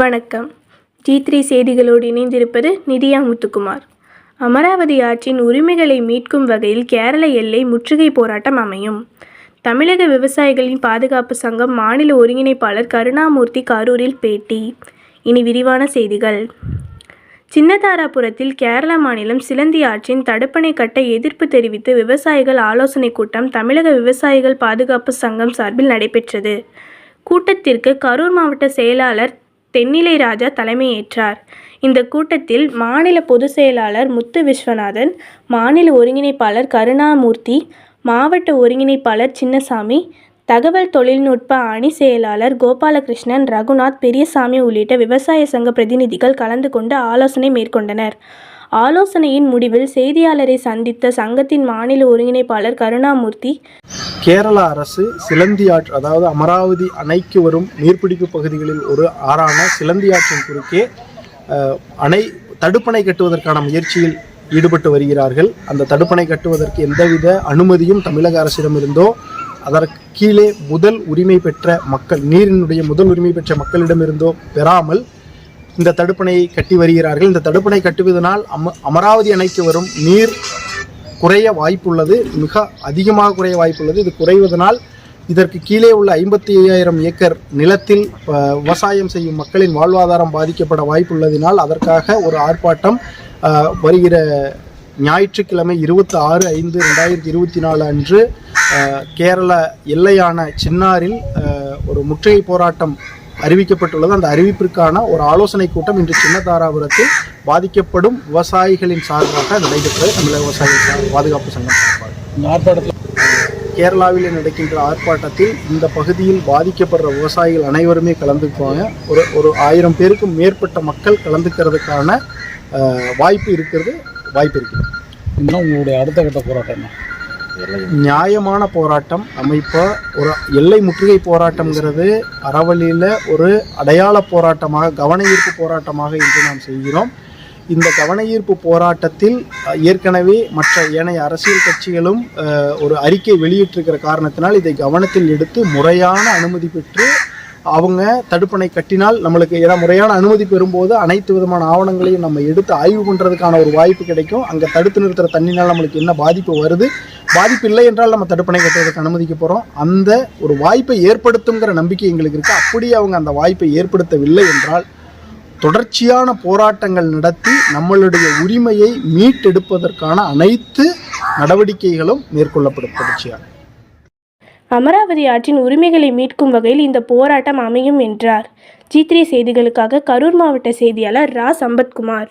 வணக்கம். G three செய்திகளோடு இணைந்திருப்பது நிதியா முத்துக்குமார். அமராவதி ஆற்றின் உரிமைகளை மீட்கும் வகையில் கேரள எல்லை முற்றுகை போராட்டம் அமையும். தமிழக விவசாயிகளின் பாதுகாப்பு சங்கம் மாநில ஒருங்கிணைப்பாளர் கருணாமூர்த்தி கரூரில் பேட்டி. இனி விரிவான செய்திகள். சின்னதாராபுரத்தில் கேரள மாநிலம் சிலந்தி ஆற்றின் தடுப்பணை கட்ட எதிர்ப்பு தெரிவித்து விவசாயிகள் ஆலோசனைக் கூட்டம் தமிழக விவசாயிகள் பாதுகாப்பு சங்கம் சார்பில் நடைபெற்றது. கூட்டத்திற்கு கரூர் மாவட்ட செயலாளர் தென்னிலை ராஜா தலைமையேற்றார். இந்த கூட்டத்தில் மாநில பொதுச் செயலாளர் முத்து விஸ்வநாதன் மாநில ஒருங்கிணைப்பாளர் கருணாமூர்த்தி மாவட்ட ஒருங்கிணைப்பாளர் சின்னசாமி தகவல் தொழில்நுட்ப அணி செயலாளர் கோபாலகிருஷ்ணன் ரகுநாத் பெரியசாமி உள்ளிட்ட விவசாய சங்க பிரதிநிதிகள் கலந்து கொண்டு ஆலோசனை மேற்கொண்டனர். ஆலோசனையின் முடிவில் செய்தியாளரை சந்தித்த சங்கத்தின் மாநில ஒருங்கிணைப்பாளர் கருணாமூர்த்தி கேரள அரசு சிலந்தி ஆற்று அதாவது அமராவதி அணைக்கு வரும் நீர்பிடிப்பு பகுதிகளில் ஒரு ஆறான சிலந்தி ஆற்றின் குறுக்கே அணை தடுப்பணை கட்டுவதற்கான முயற்சியில் ஈடுபட்டு வருகிறார்கள். அந்த தடுப்பணை கட்டுவதற்கு எந்தவித அனுமதியும் தமிழக அரசிடமிருந்தோ அதற்கு கீழே முதல் உரிமை பெற்ற மக்கள் நீரினுடைய முதல் உரிமை பெற்ற மக்களிடமிருந்தோ பெறாமல் இந்த தடுப்பணையை கட்டி வருகிறார்கள். இந்த தடுப்பணை கட்டுவதனால் அம அமராவதி அணைக்கு வரும் நீர் குறைய வாய்ப்புள்ளது மிக அதிகமாக குறைய வாய்ப்புள்ளது. இது குறைவதனால் இதற்கு கீழே உள்ள ஐம்பத்தி ஐயாயிரம் ஏக்கர் நிலத்தில் விவசாயம் செய்யும் மக்களின் வாழ்வாதாரம் பாதிக்கப்பட வாய்ப்புள்ளதினால் அதற்காக ஒரு ஆர்ப்பாட்டம் வருகிற ஞாயிற்றுக்கிழமை இருபத்தி ஆறு ஐந்து ரெண்டாயிரத்தி இருபத்தி நாலு அன்று கேரள எல்லையான சின்னாரில் ஒரு முற்றுகை போராட்டம் அறிவிக்கப்பட்டுள்ளது. அந்த அறிவிப்பிற்கான ஒரு ஆலோசனை கூட்டம் இன்று சின்னதாராபுரத்தில் பாதிக்கப்படும் விவசாயிகளின் சார்பாக நடைபெற்றது. தமிழக விவசாயிகள் பாதுகாப்பு சங்கம் சார்பாக. கேரளாவில் நடக்கின்ற ஆர்ப்பாட்டத்தில் இந்த பகுதியில் பாதிக்கப்படுற விவசாயிகள் அனைவருமே கலந்துக்குவாங்க. ஒரு ஒரு ஆயிரம் பேருக்கும் மேற்பட்ட மக்கள் கலந்துக்கிறதுக்கான வாய்ப்பு இருக்கிறது வாய்ப்பு இருக்குது இன்னும் உங்களுடைய அடுத்த கட்ட போராட்டம் நியாயமான போராட்டம் அமைப்ப ஒரு எல்லை முற்றுகை போராட்டம்ங்கிறது அறவழியில் ஒரு அடையாள போராட்டமாக கவன ஈர்ப்பு போராட்டமாக இன்று நாம் செய்கிறோம். இந்த கவன ஈர்ப்பு போராட்டத்தில் ஏற்கனவே மற்ற ஏனைய அரசியல் கட்சிகளும் ஒரு அறிக்கை வெளியிட்டிருக்கிற காரணத்தினால் இதை கவனத்தில் எடுத்து முறையான அனுமதி பெற்று அவங்க தடுப்பணை கட்டினால் நம்மளுக்கு ஏன்னா முறையான அனுமதி பெறும்போது அனைத்து விதமான ஆவணங்களையும் நம்ம எடுத்து ஆய்வு பண்ணுறதுக்கான ஒரு வாய்ப்பு கிடைக்கும். அங்கே தடுத்து நிறுத்துகிற தண்ணினால் நம்மளுக்கு என்ன பாதிப்பு வருது? பாதிப்பு இல்லை என்றால் நம்ம தடுப்பணை கட்டுறதுக்கு அனுமதிக்க போகிறோம் அந்த ஒரு வாய்ப்பை ஏற்படுத்துங்கிற நம்பிக்கை எங்களுக்கு இருக்குது அப்படியே அவங்க அந்த வாய்ப்பை ஏற்படுத்தவில்லை என்றால் தொடர்ச்சியான போராட்டங்கள் நடத்தி நம்மளுடைய உரிமையை மீட்டெடுப்பதற்கான அனைத்து நடவடிக்கைகளும் மேற்கொள்ளப்படும் தொடர்ச்சியாக. அமராவதி ஆற்றின் உரிமைகளை மீட்கும் வகையில் இந்த போராட்டம் அமையும் என்றார். ஜி த்ரீ செய்திகளுக்காக கரூர் மாவட்ட செய்தியாளர் ரா. சம்பத்குமார்.